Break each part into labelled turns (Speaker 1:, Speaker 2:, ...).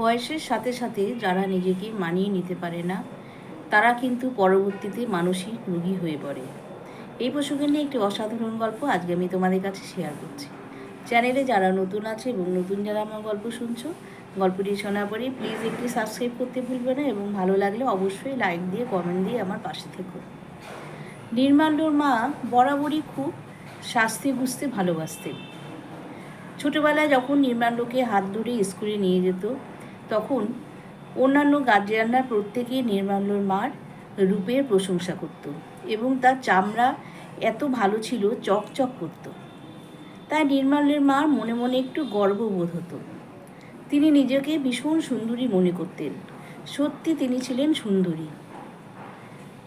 Speaker 1: বয়সের সাথে সাথে যারা নিজেকে মানিয়ে নিতে পারে না, তারা কিন্তু পরবর্তীতে মানসিক রোগী হয়ে পড়ে। এই প্রসঙ্গে নিয়ে একটি অসাধারণ গল্প আজকে আমি তোমাদের কাছে শেয়ার করছি। চ্যানেলে যারা নতুন আছে এবং নতুন যারা আমার গল্প শুনছো, গল্পটি শোনার পরে প্লিজ একটি সাবস্ক্রাইব করতে ভুলবে না এবং ভালো লাগলে অবশ্যই লাইক দিয়ে কমেন্ট দিয়ে আমার পাশে থেকো। নির্মাল্যর মা বরাবরই খুব শাস্তি বুঝতে ভালোবাসতেন। ছোটোবেলায় যখন নির্মাল্যকে হাত ধরে স্কুলে নিয়ে যেত তখন অন্যান্য গার্জিয়ানরা প্রত্যেকেই নির্মাল্যর মার রূপের প্রশংসা করত এবং তার চামড়া এত ভালো ছিল, চকচক করত। তাই নির্মাল্যের মার মনে মনে একটু গর্ববোধ হতো। তিনি নিজেকে ভীষণ সুন্দরী মনে করতেন। সত্যি তিনি ছিলেন সুন্দরী।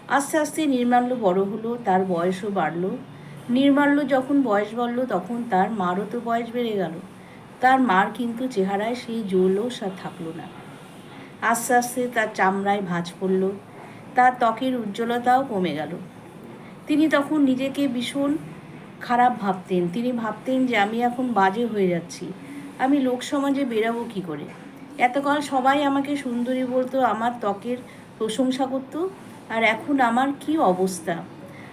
Speaker 1: আস্তে আস্তে নির্মাল্য বড় হলো, তার বয়সও বাড়লো। নির্মাল্য যখন বয়স বাড়লো, তখন তার মারও তো বয়স বেড়ে গেল। তার মার কিন্তু চেহারায় সেই আর থাকল না। আস্তে আস্তে তার চামড়ায় ভাঁজ পড়ল, তার ত্বকের উজ্জ্বলতাও কমে গেল। তিনি তখন নিজেকে ভীষণ খারাপ ভাবতেন। তিনি ভাবতেন যে, আমি এখন বাজে হয়ে যাচ্ছি। আমি লোক সমাজে বেরাবো কী করে? এতকাল সবাই আমাকে সুন্দরী বলতো, আমার ত্বকের প্রশংসা করতো, আর এখন আমার কি অবস্থা?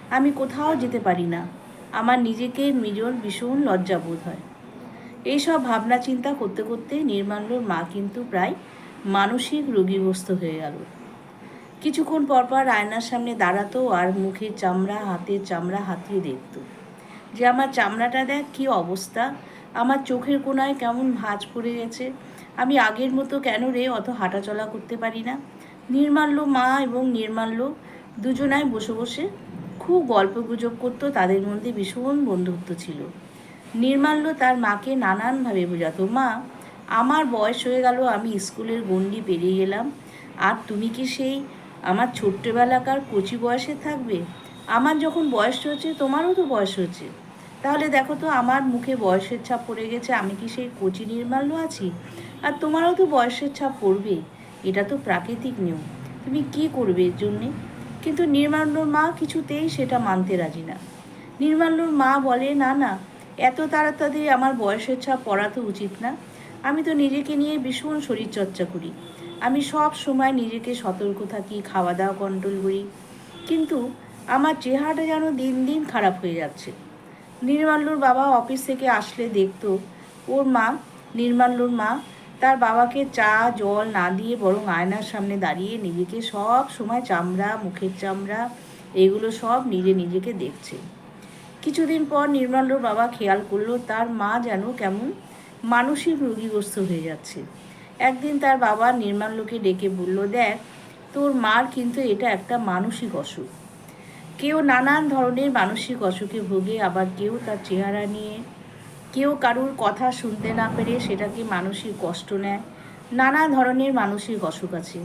Speaker 1: আমি কোথাও যেতে পারি না। আমার নিজেকে নিজের ভীষণ লজ্জাবোধ হয়। এইসব ভাবনা চিন্তা করতে করতে নির্মাল্যর মা কিন্তু প্রায় মানসিক রোগীগ্রস্ত হয়ে গেল। কিছুক্ষণ পরপর আয়নার সামনে দাঁড়াতো আর মুখের চামড়া, হাতের চামড়া হাতিয়ে দেখতো। যে আমার চামড়াটা দেখ, কী অবস্থা? আমার চোখের কোনায় কেমন ভাঁজ পড়ে গেছে। আমি আগের মতো কেন রে অত হাঁটাচলা করতে পারি না? নির্মাল্য মা এবং নির্মাল্য দুজনায় বসে বসে খুব গল্প গুজব করতো, তাদের মধ্যে ভীষণ বন্ধুত্ব ছিল। নির্মাল্য তার মাকে নানানভাবে বোঝাতো মা, আমার বয়স হয়ে গেল, আমি স্কুলের গণ্ডি পেরিয়ে গেলাম। আর তুমি কি সেই আমার ছোট্টবেলাকার কচি বয়সে থাকবে? আমার যখন বয়স হচ্ছে তোমারও তো বয়স হচ্ছে তাহলে দেখো তো, আমার মুখে বয়সের ছাপ পড়ে গেছে, আমি কি সেই কচি নির্মাল্য আছি? আর তোমারও তো বয়সের ছাপ পড়বে, এটা তো প্রাকৃতিক নিয়ম। তুমি কি করবে এর জন্যে? কিন্তু নির্মাল্যর মা কিছুতেই সেটা মানতে রাজি না। নির্মাল্যর মা বলে, না না এত তাড়াতাড়ি আমার বয়সের ছাপ পড়া তো উচিত না। আমি তো নিজেকে নিয়ে ভীষণ শরীরচর্চা করি। আমি সব সময় নিজেকে সতর্ক থাকি খাওয়া দাওয়া কন্ট্রোল করি। কিন্তু আমার চেহারাটা যেন দিন দিন খারাপ হয়ে যাচ্ছে। নির্মাল্যর বাবা অফিস থেকে আসলে দেখতো, ওর মা নির্মাল্যর মা তার বাবাকে চা, জল না দিয়ে বরং আয়নার সামনে দাঁড়িয়ে নিজেকে সব সময় চামড়া, মুখের চামড়া, এগুলো সব নিজে নিজেকে দেখছে। কিছুদিন পর নির্মাল্যর বাবা খেয়াল করল, তার মা যেন কেমন মানসিক রোগীগ্রস্ত হয়ে যাচ্ছে। একদিন তার বাবা নির্মাল্যকে ডেকে বলল, দেখ, তোর মার কিন্তু এটা একটা মানসিক অসুখ। কেউ নানান ধরনের মানসিক অসুখে ভোগে, আবার কেউ তার চেহারা নিয়ে, কেউ কারুর কথা শুনতে না পেরে সেটাকে মানসিক কষ্ট নেয়। নানা ধরনের মানসিক অসুখ আছে।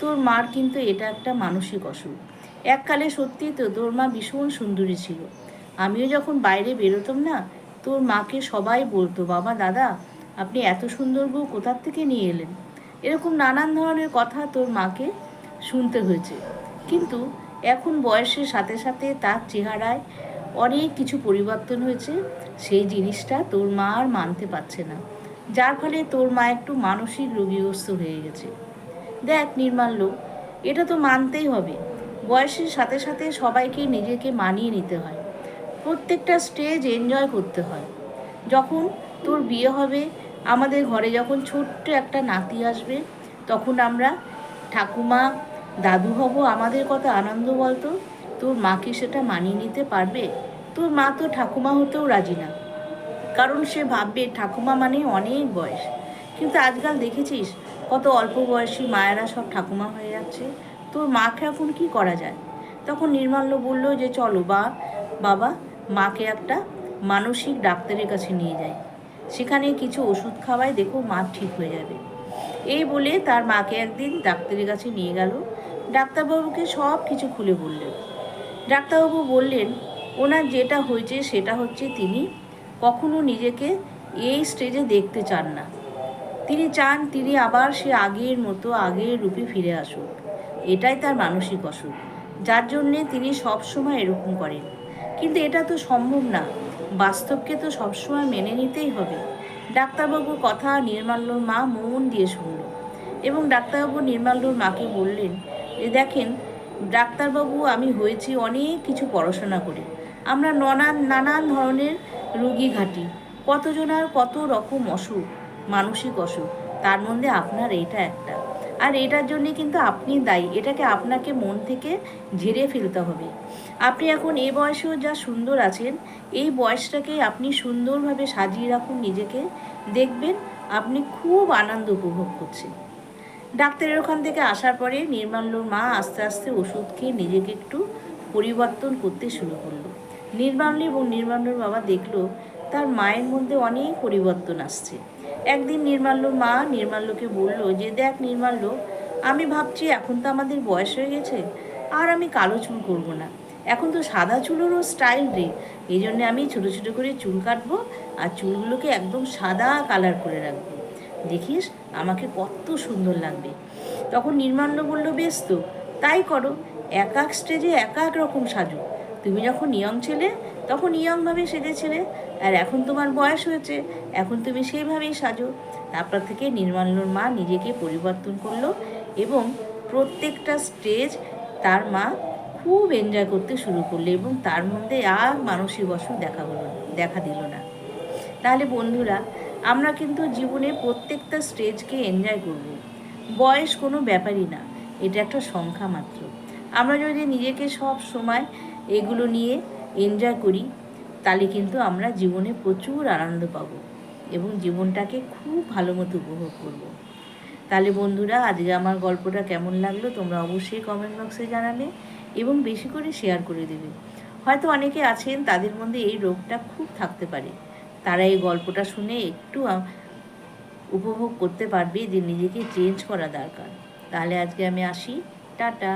Speaker 1: তোর মার কিন্তু এটা একটা মানসিক অসুখ। এককালে সত্যি তো তোর মা ভীষণ সুন্দরী ছিল। আমিও যখন বাইরে বেরোতাম না, তোর মাকে সবাই বলতো, বাবা, দাদা, আপনি এত সুন্দর বউ কোথার থেকে নিয়ে এলেন? এরকম নানান ধরনের কথা তোর মাকে শুনতে হয়েছে। কিন্তু এখন বয়সের সাথে সাথে তার চেহারায় অনেক কিছু পরিবর্তন হয়েছে, সেই জিনিসটা তোর মা আর মানতে পারছে না। যার ফলে তোর মা একটু মানসিক রোগীগ্রস্ত হয়ে গেছে। দেখ নির্মাল্য এটা তো মানতেই হবে। বয়সের সাথে সাথে সবাইকে নিজেকে মানিয়ে নিতে হয়। প্রত্যেকটা স্টেজ এনজয় করতে হয়। যখন তোর বিয়ে হবে, আমাদের ঘরে যখন ছোট্ট একটা নাতি আসবে, তখন আমরা ঠাকুমা, দাদু হব, আমাদের কত আনন্দ বলতো? তোর মা কি সেটা মানিয়ে নিতে পারবে? তোর মা তো ঠাকুমা হতেও রাজি না। কারণ সে ভাববে ঠাকুমা মানে অনেক বয়স। কিন্তু আজকাল দেখেছিস কত অল্প বয়সী মায়েরা সব ঠাকুমা হয়ে যাচ্ছে? তোর মাকে এখন কি করা যায়? তখন নির্মাল্য বলল যে, চলো বা, বাবা মাকে একটা মানসিক ডাক্তারের কাছে নিয়ে যায়। সেখানে কিছু ওষুধ খাওয়ায়, দেখো মা ঠিক হয়ে যাবে। এই বলে তার মাকে একদিন ডাক্তারের কাছে নিয়ে গেল। ডাক্তারবাবুকে সব কিছু খুলে বললেন। ডাক্তারবাবু বললেন, ওনার যেটা হয়েছে সেটা হচ্ছে তিনি কখনো নিজেকে এই স্টেজে দেখতে চান না। তিনি চান তিনি আবার সে আগের মতো আগের রূপে ফিরে আসুক। এটাই তার মানসিক অসুখ। যার জন্যে তিনি সবসময় এরকম করেন। কিন্তু এটা তো সম্ভব না। বাস্তবকে তো সবসময় মেনে নিতেই হবে। ডাক্তারবাবুর কথা নির্মাল্যর মা মন দিয়ে শুনল এবং ডাক্তারবাবু নির্মাল্যর মাকে বললেন যে দেখেন, ডাক্তারবাবু, আমি হয়েছি অনেক কিছু পড়াশোনা করে। আমরা নানান নানান ধরনের রুগী ঘাটি। কতজনার কত রকম অসুখ, মানসিক অসুখ, তার মধ্যে আপনার এটা একটা। আর এটার জন্যে কিন্তু আপনি দায়ী। এটাকে আপনাকে মন থেকে ঝেড়ে ফেলতে হবে। আপনি এখন এই বয়সেও যা সুন্দর আছেন, এই বয়সটাকে আপনি সুন্দরভাবে সাজিয়ে রাখুন নিজেকে। দেখবেন আপনি খুব আনন্দ উপভোগ করছেন। ডাক্তারের ওখান থেকে আসার পরে নির্মাল্যর মা আস্তে আস্তে ওষুধ খেয়ে নিজেকে একটু পরিবর্তন করতে শুরু করল। নির্মাল্য এবং নির্মাল্যর বাবা দেখল তার মায়ের মধ্যে অনেক পরিবর্তন আসছে। একদিন নির্মাল্য মা নির্মাল্যকে বলল যে, দেখ নির্মাল্য, আমি ভাবছি এখন তো আমাদের বয়স হয়ে গেছে, আর আমি কালো চুল করব না। এখন তো সাদা চুলেরও স্টাইল রে। এই জন্যে আমি ছোটো ছোটো করে চুল কাটবো আর চুলগুলোকে একদম সাদা কালার করে রাখব। দেখিস, আমাকে কত সুন্দর লাগবে। তখন নির্মাল্য বলল, বেশ তো, তাই করো। এক এক স্টেজে এক এক রকম সাজো। তুমি যখন ইয়ং ছেলে, তখন ইয়ংভাবে সেজেছিলে। আর এখন তোমার বয়স হয়েছে, এখন তুমি সেইভাবেই সাজো। তারপর থেকে নির্মাল্যর মা নিজেকে পরিবর্তন করল এবং প্রত্যেকটা স্টেজ তার মা খুব এনজয় করতে শুরু করল এবং তার মধ্যে আর মানসিক অসুখ দেখা হলো দেখা দিল না। তাহলে বন্ধুরা, আমরা কিন্তু জীবনে প্রত্যেকটা স্টেজকে এনজয় করব। বয়স কোনো ব্যাপারই না, এটা একটা সংখ্যা মাত্র। আমরা যদি নিজেকে সব সময় এগুলো নিয়ে এনজয় করি তাহলে কিন্তু আমরা জীবনে প্রচুর আনন্দ পাব এবং জীবনটাকে খুব ভালো মতো উপভোগ করব। তাহলে বন্ধুরা, আজকে আমার গল্পটা কেমন লাগল তোমরা অবশ্যই কমেন্ট বক্সে জানাবে এবং বেশি করে শেয়ার করে দেবে। হয়তো অনেকে আছেন তাদের মধ্যে এই রোগটা খুব থাকতে পারে। তারা এই গল্পটা শুনে একটু উপভোগ করতে পারবে যে নিজেকে চেঞ্জ করা দরকার। তাহলে আজকে আমি আসি। টাটা!